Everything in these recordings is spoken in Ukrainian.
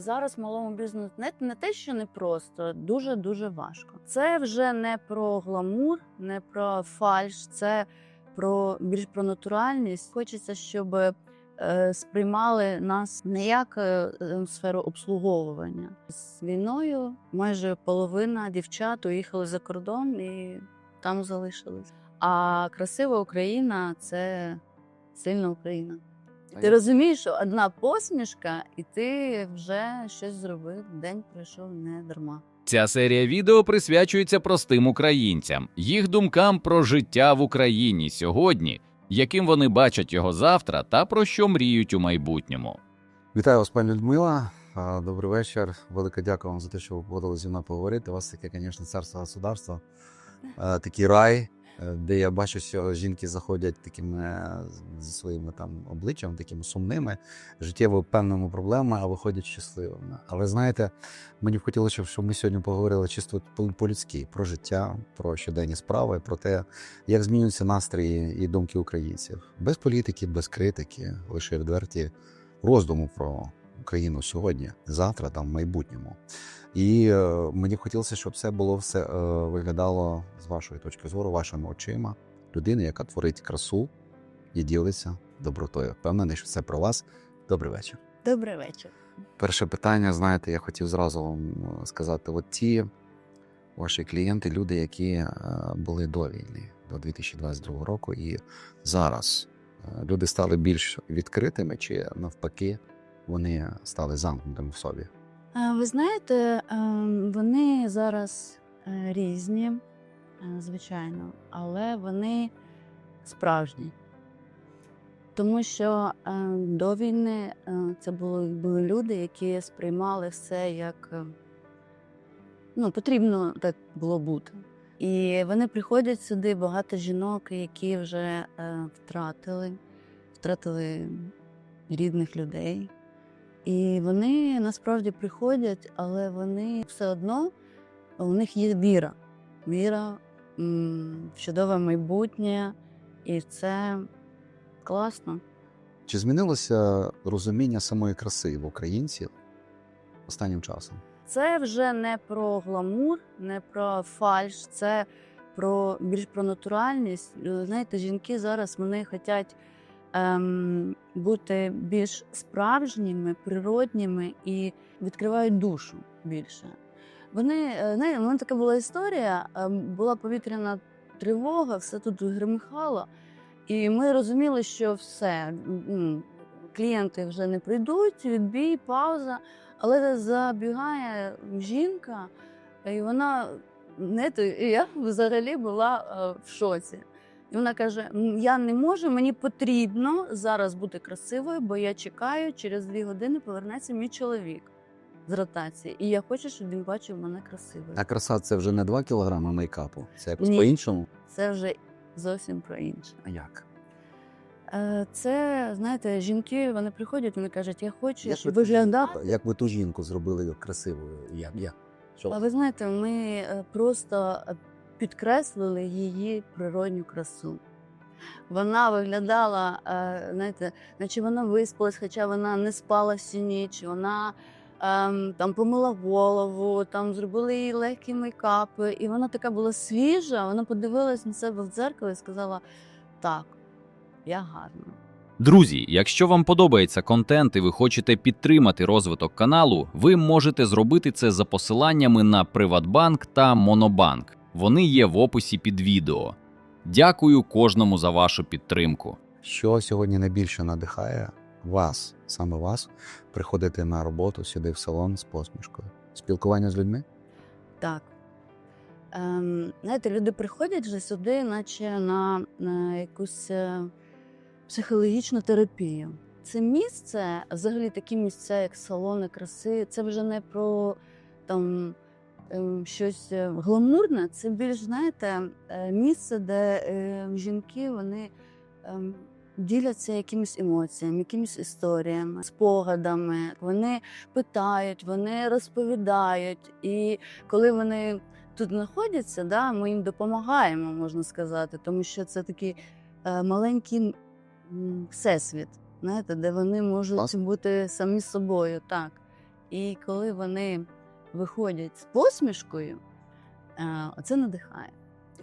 зараз малому бізнесу не, не те, що не просто, дуже дуже важко. Це вже не про гламур, не про фальш, це про більш про натуральність. Хочеться, щоб е, сприймали нас не як е, е, сферу обслуговування. З війною майже половина дівчат уїхали за кордон і там залишились. А красива Україна це сильна Україна. Ти розумієш, що одна посмішка, і ти вже щось зробив. День пройшов не дарма. Ця серія відео присвячується простим українцям, їх думкам про життя в Україні сьогодні, яким вони бачать його завтра та про що мріють у майбутньому. Вітаю вас, пані Людмила. Добрий вечір. Велике дякую вам за те, що ви погодили зі мною поговорити. У вас таке, звісно, царство государства, е, такий рай, де я бачу, що жінки заходять такими е, зі своїми там обличчям, такими сумними, життєво певними проблемами, а виходять щасливими. Але знаєте, мені б хотілося, щоб ми сьогодні поговорили чисто по- по-людськи про життя, про щоденні справи, про те, як змінюються настрої і думки українців. Без політики, без критики, лише відверті роздуму про Україну сьогодні, завтра, там в майбутньому. І е, мені хотілося, щоб це було все е, виглядало з вашої точки зору, вашими очима, людини, яка творить красу і ділиться добротою. Впевнений, що це про вас. Добрий вечір. Добрий вечір. Перше питання, знаєте, я хотів зразу вам е, сказати: от ті ваші клієнти, люди, які були до війни, до 2022 року, і зараз люди стали більш відкритими, чи навпаки, вони стали замкнутими в собі. Е, Ви знаєте, е, вони зараз е, різні, звичайно, але вони справжні. Тому що до війни це були, були люди, які сприймали все як ну, потрібно так було бути. І вони приходять сюди, багато жінок, які вже втратили, втратили рідних людей. І вони насправді приходять, але вони все одно у них є віра. Віра в чудове майбутнє, і це класно. Чи змінилося розуміння самої краси в українців останнім часом? Це вже не про гламур, не про фальш, це про більш про натуральність. Знаєте, жінки зараз вони хочуть ем, бути більш справжніми, природніми і відкривають душу більше. Вони е, знаєте, у мене така була історія. ем, Була повітряна тривога, все тут гримихало, і ми розуміли, що все клієнти вже не прийдуть, відбій, пауза. Але забігає жінка, і вона не то, я взагалі була е, в шоці. І вона каже: Я не можу, мені потрібно зараз бути красивою, бо я чекаю, через дві години повернеться мій чоловік з ротації. І я хочу, щоб він бачив мене красивою. А краса це вже не 2 кілограми мейкапу, це якось Ні. по-іншому. Це вже зовсім про інше. А як? Е, Це, знаєте, жінки вони приходять, вони кажуть, я хочу, щоб ви, ту жінку- виглядати. як ви ту жінку зробили красивою? Як? як? Що? А ви знаєте, ми е, просто підкреслили її природню красу. Вона виглядала, е, знаєте, наче вона виспалась, хоча вона не спала всю ніч. Вона ем, там помила голову, там зробили їй легкі мейкапи, і вона така була свіжа. Вона подивилась на себе в дзеркало і сказала: так, я гарна. Друзі, якщо вам подобається контент і ви хочете підтримати розвиток каналу, ви можете зробити це за посиланнями на Приватбанк та Монобанк. Вони є в описі під відео. Дякую кожному за вашу підтримку. Що сьогодні найбільше надихає вас, саме вас, приходити на роботу сюди в салон з посмішкою? Спілкування з людьми? Так. Ем, знаєте, люди приходять вже сюди, наче на, на якусь е, психологічну терапію. Це місце, взагалі такі місця, як салони краси, це вже не про там щось е, гламурне, це більш, знаєте, е, місце, де е, жінки вони ем, діляться якимись емоціями, якимись історіями, спогадами. Вони питають, вони розповідають. І коли вони тут знаходяться, да, ми їм допомагаємо, можна сказати, тому що це такий е, маленький всесвіт, знаєте, де вони можуть бути самі собою. Так. І коли вони виходять з посмішкою, е, це надихає.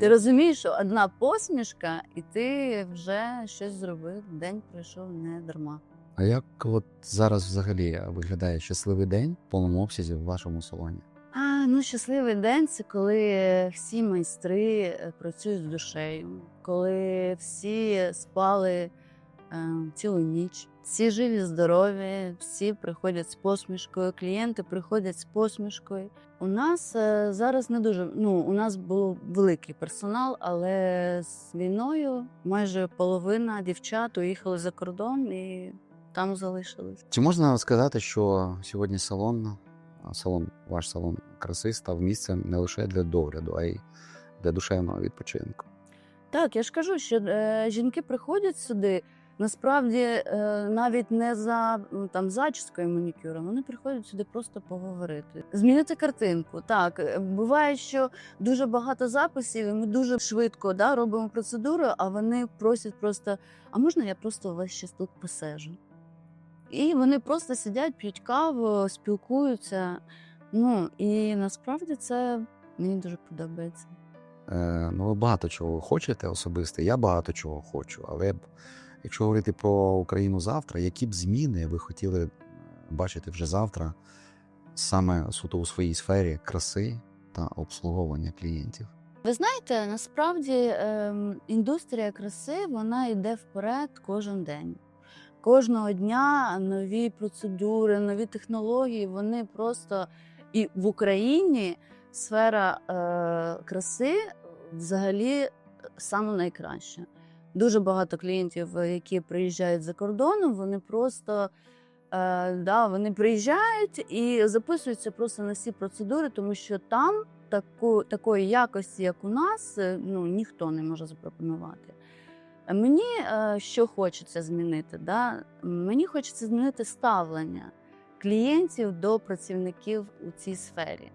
Ти розумієш, що одна посмішка, і ти вже щось зробив. День пройшов не дарма. А як от зараз взагалі виглядає щасливий день в повному обсязі в вашому салоні? А, ну, щасливий день це коли всі майстри е, працюють з душею, коли всі спали цілу ніч, всі живі, здорові, всі приходять з посмішкою, клієнти приходять з посмішкою. У нас е, зараз не дуже. Ну, у нас був великий персонал, але з війною майже половина дівчат уїхали за кордон і там залишились. Чи можна сказати, що сьогодні салон, салон, ваш салон краси став місцем не лише для догляду, а й для душевного відпочинку? Так, я ж кажу, що е, жінки приходять сюди. Насправді е, навіть не за там зачіскою манікюром, вони приходять сюди просто поговорити, змінити картинку. Так е, буває, що дуже багато записів, і ми дуже швидко да, робимо процедуру, а вони просять просто: а можна я просто вас ще тут посежу? І вони просто сидять, п'ють каву, спілкуються. Ну і насправді це мені дуже подобається. Е, ну, ви багато чого хочете особисто, я багато чого хочу. Але б, якщо говорити про Україну завтра, які б зміни ви хотіли е, бачити вже завтра, саме суто у своїй сфері краси та обслуговування клієнтів? Ви знаєте, насправді ем, індустрія краси вона йде вперед кожен день. Кожного дня нові процедури, нові технології. Вони просто і в Україні сфера е, краси взагалі саме найкраща. Дуже багато клієнтів, е, які приїжджають за кордоном, вони просто е, да, вони приїжджають і записуються просто на всі процедури, тому що там таку, такої якості, як у нас, е, ну, ніхто не може запропонувати. Мені е, що хочеться змінити? Да? Мені хочеться змінити ставлення клієнтів до працівників у цій сфері.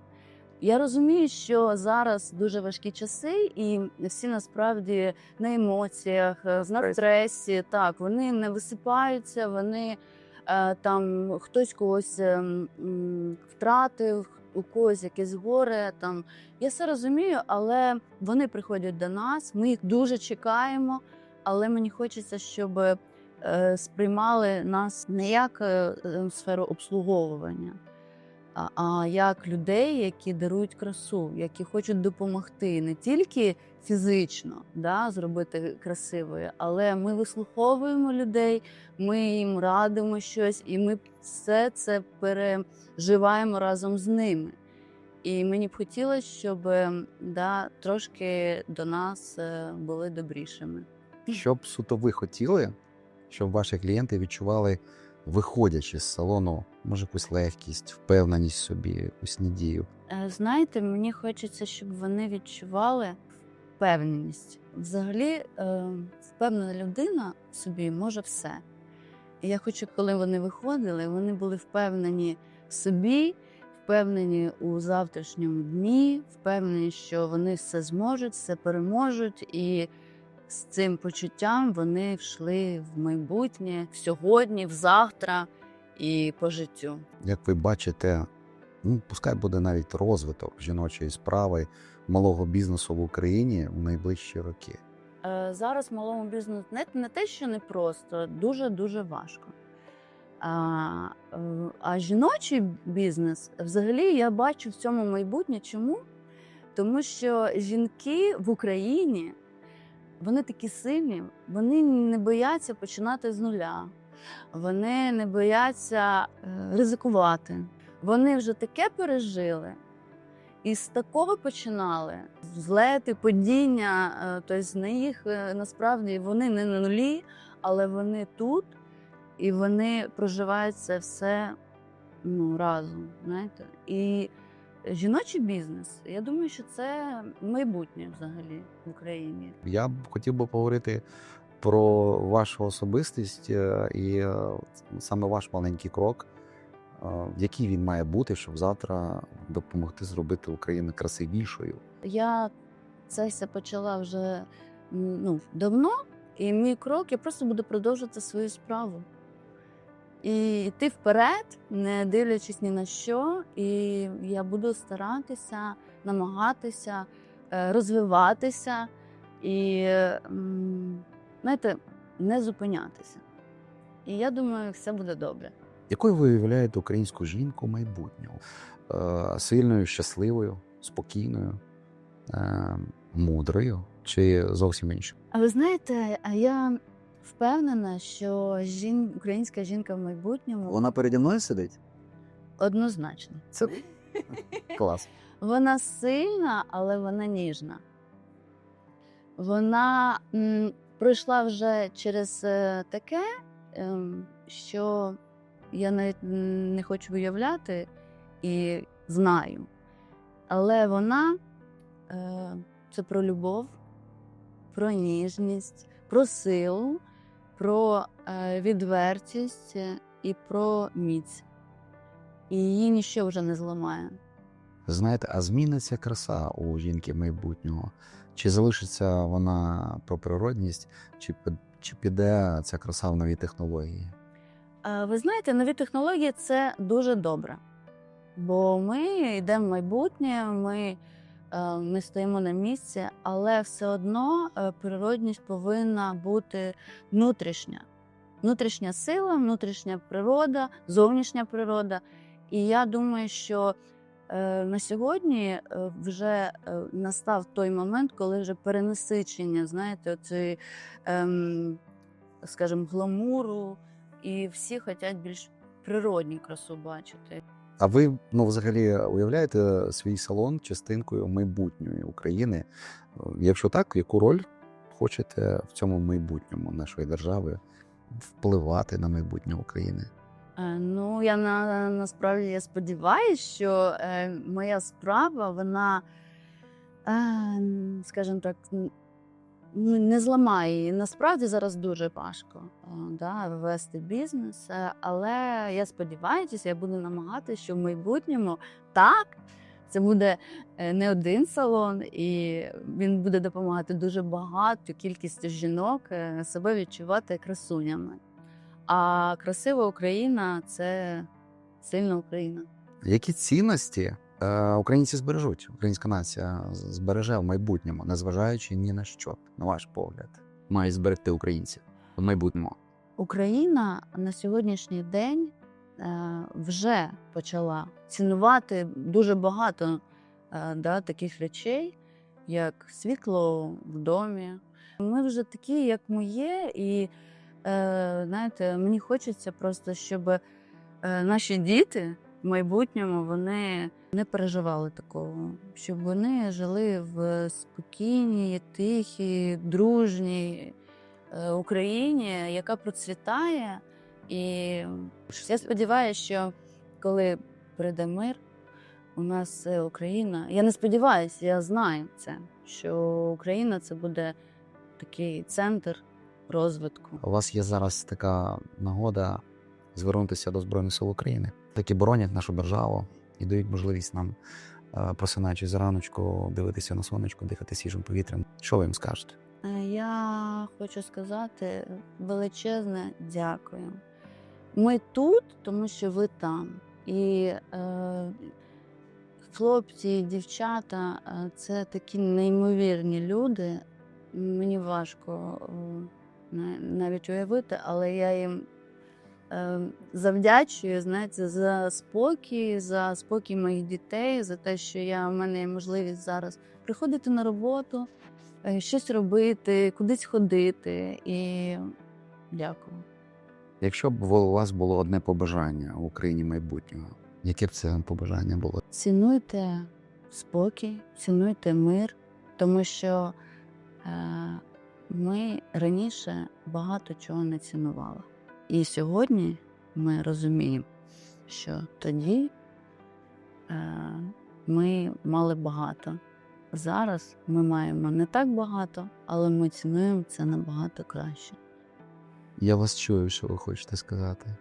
Я розумію, що зараз дуже важкі часи, і всі насправді на емоціях, е, на стресі. Так, вони не висипаються, вони е, там хтось когось е, втратив, у когось якесь горе. Там я все розумію, але вони приходять до нас. Ми їх дуже чекаємо. Але мені хочеться, щоб е, сприймали нас не як сферу обслуговування, а, як людей, які дарують красу, які хочуть допомогти не тільки фізично да, зробити красивою, але ми вислуховуємо людей, ми їм радимо щось, і ми все це переживаємо разом з ними. І мені б хотілося, щоб да, трошки до нас е, були добрішими. Що б суто ви хотіли, щоб ваші клієнти відчували, виходячи з салону, може, якусь легкість, впевненість собі, якусь надію? Е, Знаєте, мені хочеться, щоб вони відчували впевненість. Взагалі, е, впевнена людина собі може все. І я хочу, коли вони виходили, вони були впевнені в собі, впевнені у завтрашньому дні, впевнені, що вони все зможуть, все переможуть, і з цим почуттям вони йшли в майбутнє, в сьогодні, в завтра і по життю. Як ви бачите, ну, пускай буде навіть розвиток жіночої справи, малого бізнесу в Україні в найближчі роки. Е, Зараз малому бізнесу не, не те, що не просто, дуже дуже важко. А, е, а жіночий бізнес взагалі я бачу в цьому майбутнє. Чому? Тому що жінки в Україні вони такі сильні, вони не бояться починати з нуля, вони не бояться е, ризикувати. Вони вже таке пережили, і з такого починали злети, падіння. Тобто на їх насправді вони не на нулі, але вони тут і вони проживають це все ну, разом. Знаєте? І жіночий бізнес, я думаю, що це майбутнє взагалі в Україні. Я б хотів би поговорити про вашу особистість е, і е, саме ваш маленький крок, е, який він має бути, щоб завтра допомогти зробити Україну красивішою. Я це все почала вже ну, давно, і мій крок я просто буду продовжувати свою справу. І йти вперед, не дивлячись ні на що. І я буду старатися, намагатися е, розвиватися і, знаєте, не зупинятися. І я думаю, все буде добре. Якою ви уявляєте українську жінку майбутнього? Е, Сильною, щасливою, спокійною, е, мудрою чи зовсім іншою? А ви знаєте, я впевнена, що жін... українська жінка в майбутньому Вона переді мною сидить? однозначно. Це клас. Вона сильна, але вона ніжна. Вона м, пройшла вже через е, таке, ем, що я навіть м, не хочу уявляти і знаю. Але вона е, це про любов, про ніжність, про силу, про е, відвертість е, і про міць. І її ніщо вже не зламає. Знаєте, а зміниться краса у жінки майбутнього? Чи залишиться вона про природність, чи, чи піде ця краса в нові технології? Е, Ви знаєте, нові технології це дуже добре. Бо ми йдемо в майбутнє, ми не стоїмо на місці, але все одно е, природність повинна бути внутрішня. Внутрішня сила, внутрішня природа, зовнішня природа. І я думаю, що е, на сьогодні е, вже е, настав той момент, коли вже перенасичення, знаєте, оцеї, ем, скажімо, гламуру, і всі хочуть більш природню красу бачити. А ви ну, взагалі уявляєте свій салон частинкою майбутньої України? Якщо так, яку роль хочете в цьому майбутньому нашої держави впливати на майбутнє України? Е, Ну, я на, насправді я сподіваюся, що е, моя справа, вона, е, скажімо так, не зламає її. Насправді зараз дуже важко е, да, вести бізнес. е, Але я сподіваюся, я буду намагатися, що в майбутньому так. Це буде е, не один салон, і він буде допомагати дуже багато кількістю жінок себе відчувати красунями. А красива Україна це сильна Україна. Які цінності українці збережуть? Українська нація збереже в майбутньому, незважаючи ні на що, на ваш погляд, мають зберегти українці в майбутньому. Україна на сьогоднішній день е, вже почала цінувати дуже багато е, да, таких речей, як світло в домі. Ми вже такі, як ми є, і е, знаєте, мені хочеться просто, щоб е, наші діти майбутньому вони не переживали такого, щоб вони жили в спокійній, тихій, дружній е, Україні, яка процвітає. І я сподіваюся, що коли прийде мир, у нас е, Україна. Я не сподіваюся, я знаю це, що Україна це буде такий центр розвитку. У вас є зараз така нагода звернутися до Збройних сил України, які боронять нашу державу і дають можливість нам, е, просинаючись зраночку, дивитися на сонечко, дихати свіжим повітрям. Що ви їм скажете? Е, Я хочу сказати величезне дякую. Ми тут, тому що ви там. І е, хлопці, дівчата е, це такі неймовірні люди. Мені важко на- навіть уявити, але я їм завдячую знаєте, за спокій, за спокій моїх дітей, за те, що я, в мене є можливість зараз приходити на роботу, е, щось робити, кудись ходити. І дякую. Якщо б у вас було одне побажання в Україні майбутнього, яке б це побажання було? Цінуйте спокій, цінуйте мир, тому що е, ми раніше багато чого не цінували. І сьогодні ми розуміємо, що тоді е, ми мали багато. Зараз ми маємо не так багато, але ми цінуємо це набагато краще. Я вас чую, що ви хочете сказати.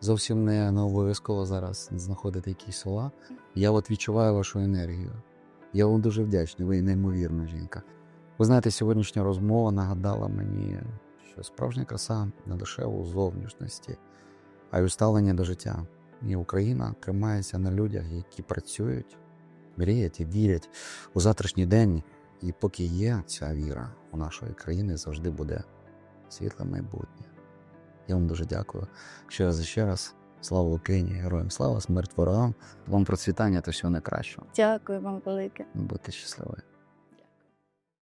Зовсім не, не обов'язково зараз знаходити якісь слова. Я от відчуваю вашу енергію. Я вам дуже вдячний, ви неймовірна жінка. Ви знаєте, сьогоднішня розмова нагадала мені, що справжня краса не лише у зовнішності, а й у ставленні до життя. І Україна тримається на людях, які працюють, мріють і вірять у завтрашній день. І поки є ця віра у нашої країни, завжди буде світле майбутнє. Я вам дуже дякую. Ще раз ще раз. Слава Україні, героям слава, смерть ворогам. Вам процвітання та всього найкращого. Дякую вам велике. Будьте щасливі.